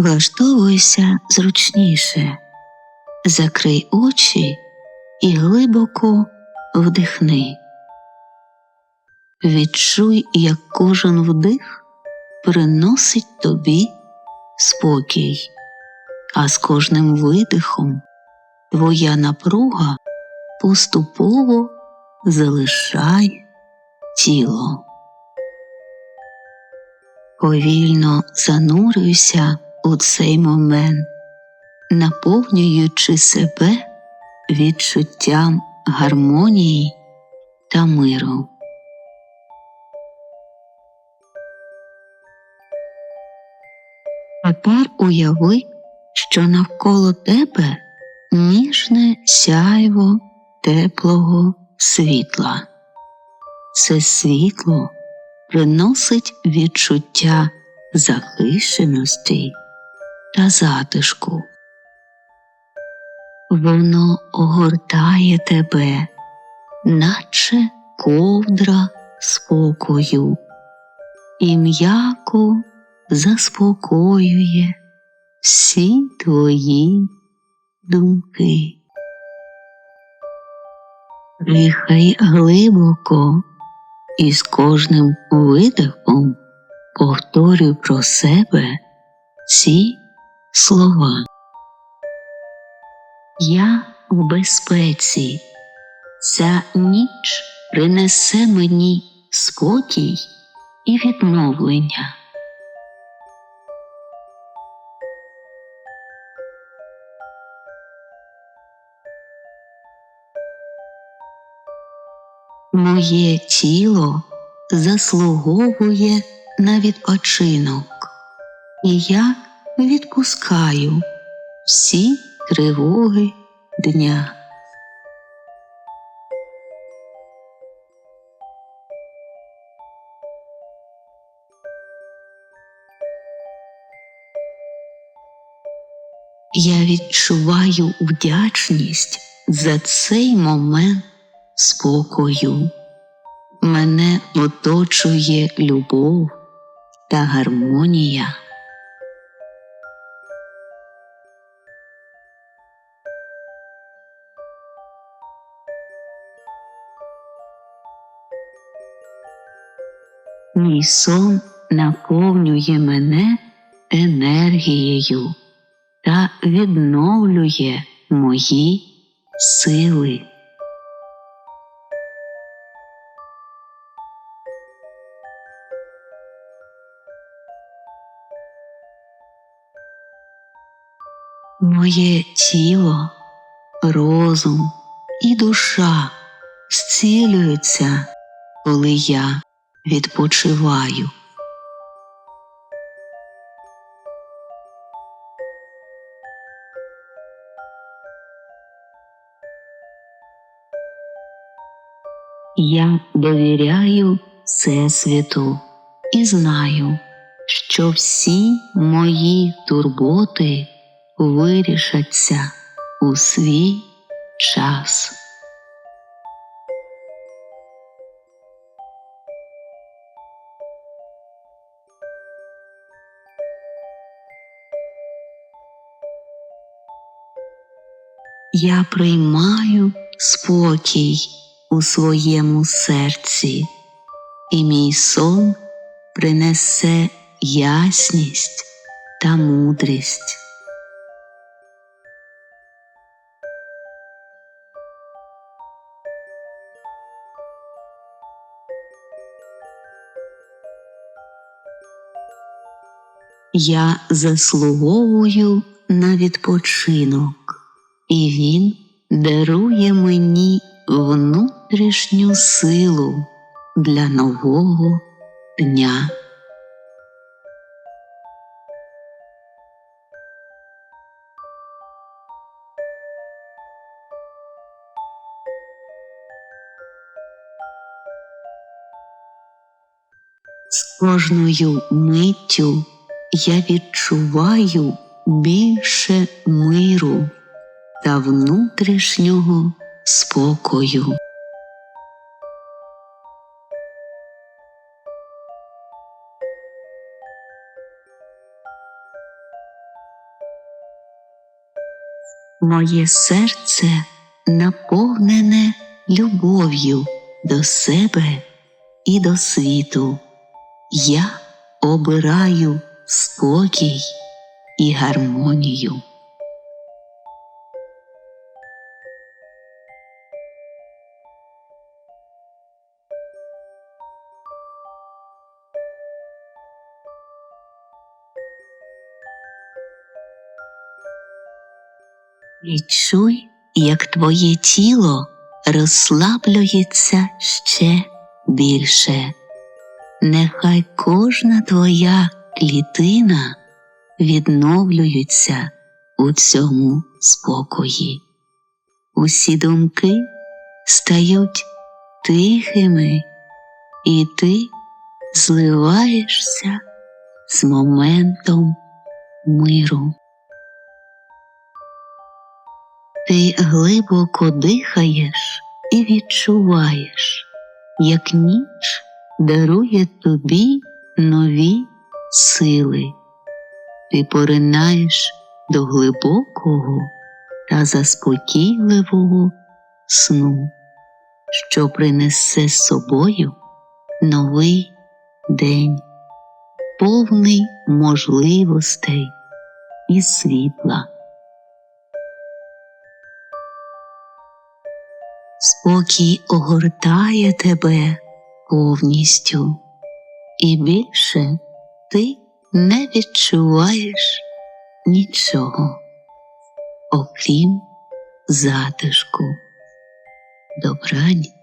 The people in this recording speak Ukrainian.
Влаштовуйся зручніше, закрий очі і глибоко вдихни. Відчуй, як кожен вдих приносить тобі спокій, а з кожним видихом твоя напруга поступово залишає тіло. Повільно занурюйся у цей момент, наповнюючи себе відчуттям гармонії та миру. Тепер уяви, що навколо тебе ніжне сяйво теплого світла. Це світло приносить відчуття захищеності та затишку. Воно огортає тебе, наче ковдра спокою, і м'яко заспокоює всі твої думки. Дихай глибоко і з кожним видихом повторюй про себе ці слова. Я в безпеці. Ця ніч принесе мені спокій і відновлення. Моє тіло заслуговує на відпочинок, і я відпускаю всі тривоги дня. Я відчуваю вдячність за цей момент спокою. Мене оточує любов та гармонія. Мій сон наповнює мене енергією та відновлює мої сили. Моє тіло, розум і душа зцілюються, коли я відпочиваю. Я довіряю Всесвіту і знаю, що всі мої турботи вирішаться у свій час. Я приймаю спокій у своєму серці, і мій сон принесе ясність та мудрість. Я заслуговую на відпочинок, і він дарує мені внутрішню силу для нового дня. Кожною миттю я відчуваю більше миру та внутрішнього спокою. моє серце наповнене любов'ю до себе і до світу. Я обираю спокій і гармонію. Відчуй, як твоє тіло розслаблюється ще більше. Нехай кожна твоя клітина відновлюється у цьому спокої. Усі думки стають тихими, і ти зливаєшся з моментом миру. Ти глибоко дихаєш і відчуваєш, як ніч дарує тобі нові сили. Ти поринаєш до глибокого та заспокійливого сну, що принесе з собою новий день, повний можливостей і світла. Спокій огортає тебе повністю, і більше ти не відчуваєш нічого, окрім затишку. Добраніч.